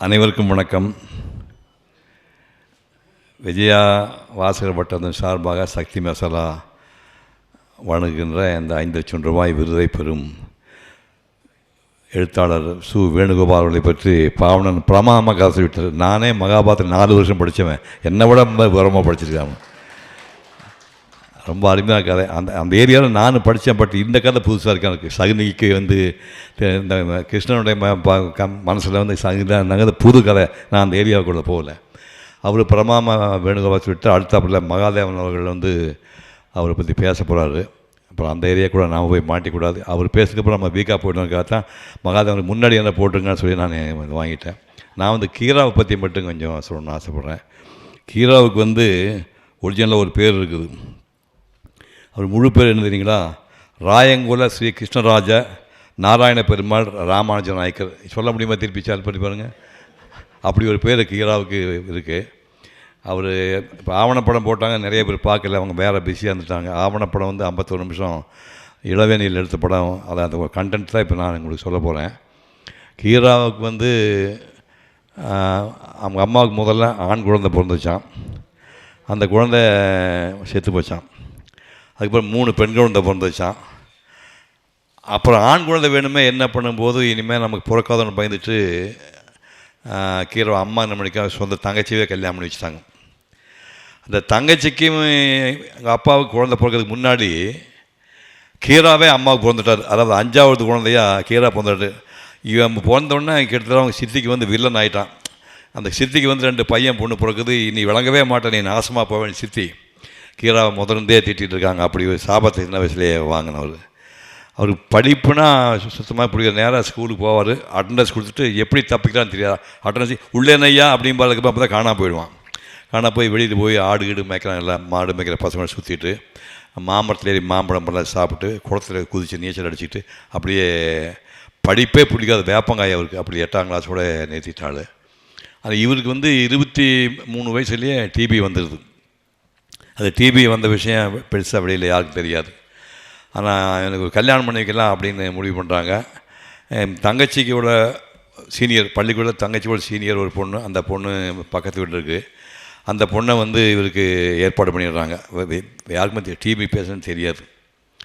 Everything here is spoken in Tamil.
அனைவருக்கும் வணக்கம். விஜயா வாசகர் வட்டத்தின் சார்பாக சக்தி மசாலா வழங்குகின்ற இந்த ஐந்து லட்சம் ரூபாய் விருதை பெறும் எழுத்தாளர் சு. வேணுகோபால் அவர்களை பற்றி பாவனன் பிரமாதமாக கதை விட்டார் நானே மகாபாரத்தில் நாலு வருஷம் படித்தவன். என்னை விட ரொம்ப விவரமாக படிச்சிருக்காங்க ரொம்ப அருமையான கதை. அந்த அந்த ஏரியாவில் நான் படித்தேன் பட் இந்த கதை புதுசாக இருக்கு எனக்கு. சகுனிக்கு வந்து இந்த கிருஷ்ணனுடைய மனசில் வந்து சகுனாங்க புது கதை. நான் அந்த ஏரியாவுக்குள்ளே போகல. அவர் பிரமாம வேணுகோபால் விட்டு அடுத்தாப்புல மகாதேவன் அவர்கள் வந்து அவரை பற்றி பேச போகிறாரு அப்புறம் அந்த ஏரியா கூட நாம் போய் மாட்டிக்கூடாது. அவர் பேசுறதுக்கப்புறம் நம்ம வீக்காக போயிட்டோம்னு தான் மகாதேவனுக்கு முன்னாடி என்ன போட்டுருங்கன்னு சொல்லி நான் வாங்கிட்டேன். நான் வந்து கீராவை பற்றி மட்டும் கொஞ்சம் சொல்லணும்னு ஆசைப்பட்றேன். கீராவுக்கு வந்து ஒரிஜினலாக ஒரு பேர் இருக்குது. அவர் முழு பேர் என்ன தெரியுங்களா? ராயங்குல ஸ்ரீ கிருஷ்ணராஜ நாராயண பெருமாள் ராமானுஜ நாயக்கர். சொல்ல முடியுமா திருப்பி சால் பண்ணி பாருங்கள் அப்படி ஒரு பேர் கீராவுக்கு இருக்குது அவர் இப்போ ஆவணப்படம் போட்டாங்க நிறைய பேர் பார்க்கல அவங்க வேறு பிஸியாக இருந்துட்டாங்க. ஆவணப்படம் வந்து ஐம்பத்தொரு நிமிஷம் இளவேணியில் எடுத்த படம். அதை அந்த கண்டென்ட் தான் இப்போ நான் உங்களுக்கு சொல்ல போகிறேன் கீராவுக்கு வந்து அவங்க அம்மாவுக்கு முதல்ல ஆண் குழந்தை பிறந்துச்சான் அந்த குழந்தை செத்து போச்சான் அதுக்கப்புறம் மூணு பெண் குழந்தை பிறந்துச்சான் அப்புறம் ஆண் குழந்தை வேணுமே என்ன பண்ணும்போது இனிமேல் நமக்கு பிறக்காதவனு பயந்துட்டு கீரை கீரோ அம்மா நம்மளுக்காக சொந்த தங்கச்சியவே கல்யாணம் பண்ணி வச்சுட்டாங்க. அந்த தங்கச்சிக்கும் எங்கள் அப்பாவுக்கு குழந்தை பிறக்கிறதுக்கு முன்னாடி கீராவே அம்மாவுக்கு பிறந்துட்டார். அதாவது அஞ்சாவது குழந்தையா கீரா பிறந்துட்டாரு. இவன் பிறந்தோடனே கிட்டத்தட்ட அவங்க சித்திக்கு வந்து வில்லன் ஆயிட்டான் அந்த சித்திக்கு வந்து ரெண்டு பையன் பொண்ணு பிறக்குது. நீ விளங்கவே மாட்டேன். நீ நாசமாக போவேன் சித்தி. கீராவை முதர்ந்தே திட்டிகிட்டு இருக்காங்க. அப்படி ஒரு சாபத்தை சின்ன வயசுலேயே வாங்கினவர். அவருக்கு படிப்புனா சுத்தமாக பிடிக்கிற நேராக ஸ்கூலுக்கு போவார். அட்டண்டன்ஸ் கொடுத்துட்டு எப்படி தப்பிக்கலாம்னு தெரியாது. அட்டண்டன்ஸ் உள்ளே அப்படிம்பாளுக்கு அப்போ தான் காணாம போயிடுவான். காணா போய் வெளியில் போய் ஆடு கீடு மேய்க்கலாம் எல்லாம் மாடு மேய்க்கிற பசங்களை சுற்றிட்டு மாமரத்தில் ஏறி மாம்பழம் பழம் சாப்பிட்டு குளத்துல குதித்து நீச்சல் அடிச்சிட்டு அப்படியே படிப்பே பிடிக்காத வேப்பங்காய் அவருக்கு. அப்படி எட்டாம் கிளாஸோட நிறுத்திட்டாள் அது இவருக்கு வந்து இருபத்தி மூணு வயசுலேயே டிபி வந்துடுது அது டிபி வந்த விஷயம் பெருசாக வெளியில் யாருக்கும் தெரியாது. ஆனால் எனக்கு ஒரு கல்யாணம் பண்ணி வைக்கலாம் அப்படின்னு முடிவு பண்ணுறாங்க என் தங்கச்சிக்கோட சீனியர் பள்ளிக்கூட தங்கச்சியோட சீனியர் ஒரு பொண்ணு அந்த பொண்ணு பக்கத்து வீட்டில் இருக்குது அந்த பொண்ணை வந்து இவருக்கு ஏற்பாடு பண்ணிடுறாங்க. யாருக்குமே டிபி பேசுன்னு தெரியாது.